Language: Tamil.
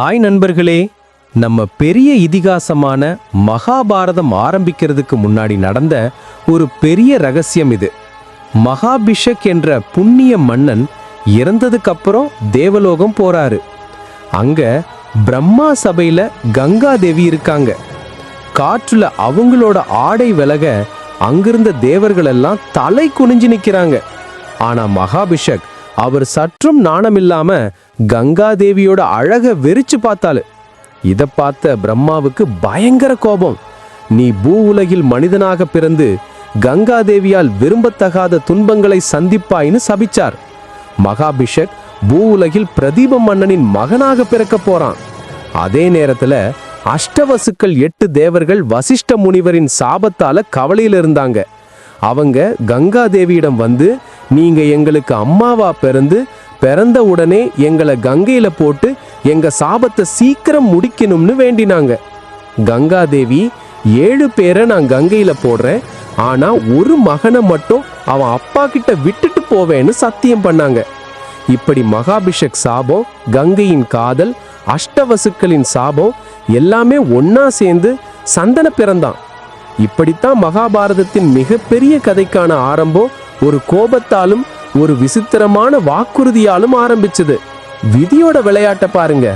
ஹாய் நண்பர்களே நம்ம பெரிய இதிகாசமான மகாபாரதம் ஆரம்பிக்கிறதுக்கு முன்னாடி நடந்த ஒரு பெரிய ரகசியம் இது. மகாபிஷக் என்ற புண்ணிய மன்னன் இறந்ததுக்கு அப்புறம் தேவலோகம் போறாரு. அங்க பிரம்மா சபையில கங்கா தேவி இருக்காங்க. காற்றுல அவங்களோட ஆடை விலக அங்கிருந்த தேவர்கள் எல்லாம் தலை குனிஞ்சு நிக்கிறாங்க. ஆனா மகாபிஷக் அவர் சற்றும் நாணமில்லாம கங்கா தேவியோட அழக வெறிச்சு பார்த்தாலு இதை பார்த்த பிரம்மாவுக்கு பயங்கர கோபம். நீ பூ உலகில் மனிதனாக பிறந்து கங்கா தேவியால் விரும்பத்தகாத துன்பங்களை சந்திப்பாய்னு சபிச்சார். மகாபிஷக் பூ உலகில் பிரதீப மன்னனின் மகனாக பிறக்க போறான். அதே நேரத்துல அஷ்டவசுக்கள் எட்டு தேவர்கள் வசிஷ்ட முனிவரின் சாபத்தால கவலையில் இருந்தாங்க அவங்க கங்கா தேவியிடம் வந்து நீங்க எங்களுக்கு அம்மாவா பிறந்து பிறந்த உடனே எங்களை கங்கையில போட்டு எங்க சாபத்தை சீக்கிரம் முடிக்கணும்னு வேண்டினாங்க. கங்கா தேவி ஏழு பேரை நான் கங்கையில போடுறேன். ஆனா ஒரு மகனை மட்டும் அவன் அப்பா கிட்ட விட்டுட்டு போவேன்னு சத்தியம் பண்ணாங்க. இப்படி மகாபிஷக் சாபம் கங்கையின் காதல் அஷ்டவசுக்களின் சாபம் எல்லாமே ஒன்னா சேர்ந்து சந்தன பிறந்தான். இப்படித்தான் மகாபாரதத்தின் மிகப்பெரிய கதைக்கான ஆரம்பம் ஒரு கோபத்தாலும் ஒரு விசித்திரமான வாக்குறுதியாலும் ஆரம்பிச்சது. விதியோட விளையாட்டை பாருங்க.